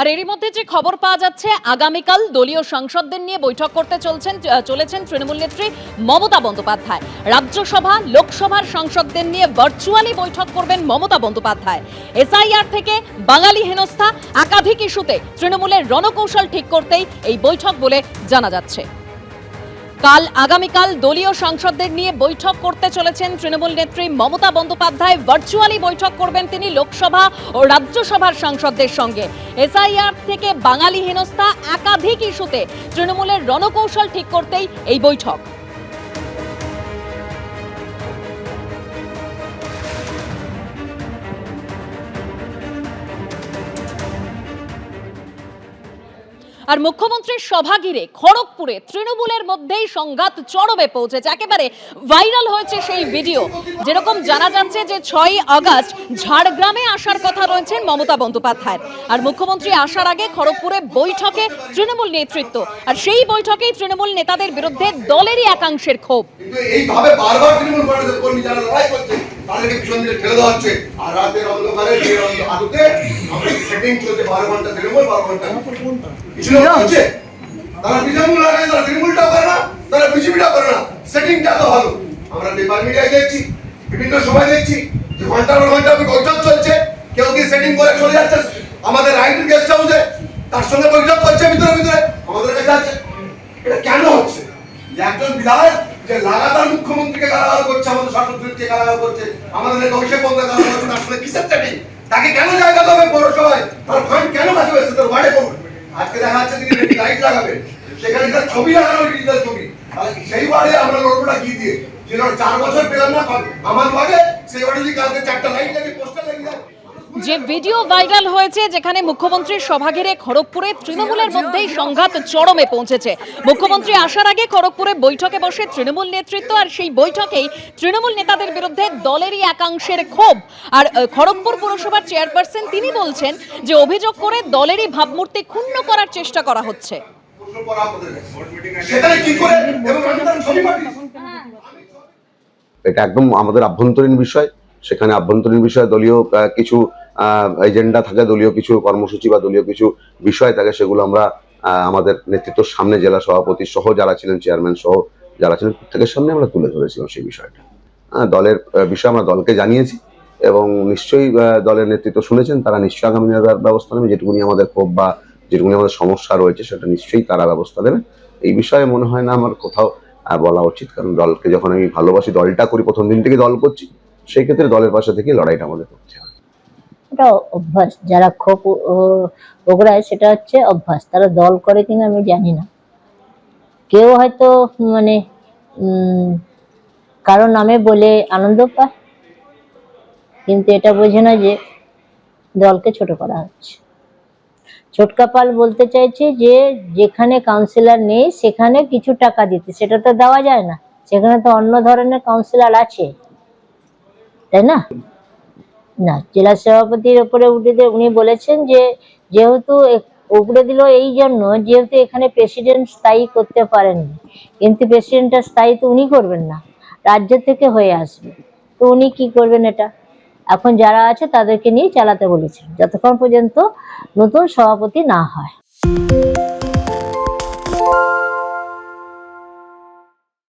আর এরই মধ্যে যে খবর পাওয়া যাচ্ছে, আগামীকাল দলীয় সাংসদদের নিয়ে বৈঠক করতে চলছেন চলেছেন তৃণমূল নেত্রী মমতা বন্দ্যোপাধ্যায়। রাজ্যসভা, লোকসভার সাংসদদের নিয়ে ভার্চুয়ালি বৈঠক করবেন মমতা বন্দ্যোপাধ্যায়। এসআইআর থেকে বাঙালি হেনস্থা, একাধিক ইস্যুতে তৃণমূলের রণকৌশল ঠিক করতেই এই বৈঠক বলে জানা যাচ্ছে। কাল আগামীকাল দলীয় সাংসদদের নিয়ে বৈঠক করতে চলেছেন তৃণমূল নেত্রী মমতা বন্দ্যোপাধ্যায়। ভার্চুয়ালি বৈঠক করবেন তিনি লোকসভা ও রাজ্যসভার সাংসদদের সঙ্গে। এসআইআর থেকে বাঙালি হেনস্থা একাধিক ইস্যুতে তৃণমূলের রণকৌশল ঠিক করতেই এই বৈঠক। আর মুখ্যমন্ত্রীর সভা ঘিরে খড়গপুরে তৃণমূলের মধ্যেই সংঘাত চরমে পৌঁছেছে। একেবারে ভাইরাল হয়েছে সেই ভিডিও। যেরকম জানা যাচ্ছে যে ছয়ই আগস্ট ঝাড়গ্রামে আসার কথা রয়েছেন মমতা বন্দ্যোপাধ্যায়ের। আর মুখ্যমন্ত্রী আসার আগে খড়গপুরে বৈঠকে তৃণমূল নেতৃত্ব। আর সেই বৈঠকেই তৃণমূল নেতাদের বিরুদ্ধে দলেরই একাংশের ক্ষোভ। এইভাবে বারবার তৃণমূল কর্মী যারা লড়াই করছে তাদেরকে পিছন দিকে ঠেলে দেওয়া হচ্ছে। আর রাতের অন্ধকারে আলোতে আমাদের সেটিং চলছে বারো ঘণ্টা তৃণমূল, বারো ঘণ্টা পিছনে হচ্ছে। তারা তৃণমূল লাগে তারা তৃণমূলটাও করে না, তারা বিজেপিটাও করে না। সেটিংটা তো ভালো। আমরা পেপার মিডিয়ায় দেখছি, বিভিন্ন সময় দেখছি যে ঘণ্টার পর ঘণ্টা বৈঠক চলছে। কেউ কি সেটিং করে চলে যাচ্ছে? আমাদের রাইটের গেস্ট হাউসে তার সঙ্গে বৈঠক করছে ভিতরে ভিতরে। আমাদের কাছে আছে। এটা কেন হচ্ছে? যে একজন বিধায়ক যে লাগাতার মুখ্যমন্ত্রীকে গালাগাল করছে, আমাদের শাসককে গালাগাল করছে, আমাদের অভিষেক বন্দ্যোপাধ্যায় তার সঙ্গে কিসের চাটি তাকে কেন জায়গা দেবে পৌরসভায়? তার ফান্ড কেন কাছে হয়েছে? তার ওয়ার্ডে করুন আজকে দেখা যাচ্ছে তিনি লাইট লাগাবে সেখানে তার ছবি লাগানো ডিজিটাল ছবি। তাহলে সেই ওয়ার্ডে আমরা লড়বোটা কি দিয়ে? যে চার বছর পেলাম না আমার ওয়ার্ডে সেই ওয়ার্ডে যদি কালকে চারটা লাইট লাগে দেয় যে ভিডিও ভাইরাল হয়েছে যেখানে মুখ্যমন্ত্রীর সভা ঘিরে খড়গপুরে তৃণমূলের মধ্যেই সংঘাত চরমে পৌঁছেছে। মুখ্যমন্ত্রী আসার আগে খড়গপুরে বৈঠকে বসে তৃণমূল নেতৃত্ব আর সেই বৈঠকেই তৃণমূল নেতাদের বিরুদ্ধে দলেরই একাংশের ক্ষোভ। আর খড়গপুর পুরসভার চেয়ারপারসন তিনি বলছেন যে অভিযোগ করে দলেরই ভাবমূর্তি ক্ষুণ্ণ করার চেষ্টা করা হচ্ছে। এটা একদম আমাদের আভ্যন্তরীণ বিষয়। সেখানে আভ্যন্তরীণ বিষয়ে দলীয় কিছু এজেন্ডা থাকে দলীয় কিছু কর্মসূচি বা দলীয় কিছু বিষয় থাকে সেগুলো আমরা আমাদের নেতৃত্বের সামনে জেলা সভাপতি সহ যারা ছিলেন চেয়ারম্যান সহ যারা ছিলেন প্রত্যেকের সামনে আমরা তুলে ধরেছিলাম সেই বিষয়টা। আহ, দলের বিষয়ে আমরা দলকে জানিয়েছি এবং নিশ্চয়ই দলের নেতৃত্ব শুনেছেন তারা নিশ্চয়ই আগামী ব্যবস্থা নেবে যেটুকুনি আমাদের ক্ষোভ বা যেটুকুনি আমাদের সমস্যা রয়েছে সেটা নিশ্চয়ই তারা ব্যবস্থা নেবে। এই বিষয়ে মনে হয় না আমার কোথাও বলা উচিত কারণ দলকে যখন আমি ভালোবাসি দলটা করি প্রথম দিন থেকে দল করছি সেই ক্ষেত্রে দলের পাশে থেকে লড়াইটা আমাদের করতে হবে। এটা অভ্যাস, যারা ক্ষোভ ওগড়ায় সেটা হচ্ছে অভ্যাস। তারা দল করে কিনা আমি জানি না। কেউ হয়তো মানে কারও নামে বলে আনন্দ পায়, কিন্তু এটা বোঝে না যে দলকে ছোট করা হচ্ছে। ছোটকা পাল বলতে চাইছে যে, যেখানে কাউন্সিলর নেই, সেখানে কিছু টাকা দিতে। সেটা তো দেওয়া যায় না। সেখানে তো অন্য ধরনের কাউন্সিলর আছে। তাই না? না, জেলা সভাপতির ওপরে উঠে দিয়ে উনি বলেছেন যে, যেহেতু উপরে দিল এই জন্য, যেহেতু এখানে প্রেসিডেন্ট স্থায়ী করতে পারেননি। কিন্তু প্রেসিডেন্টটা স্থায়ী তো উনি করবেন না, রাজ্য থেকে হয়ে আসবে। তো উনি কি করবেন এটা? এখন যারা আছে তাদেরকে নিয়ে চালাতে বলেছেন, যতক্ষণ পর্যন্ত নতুন সভাপতি না হয়।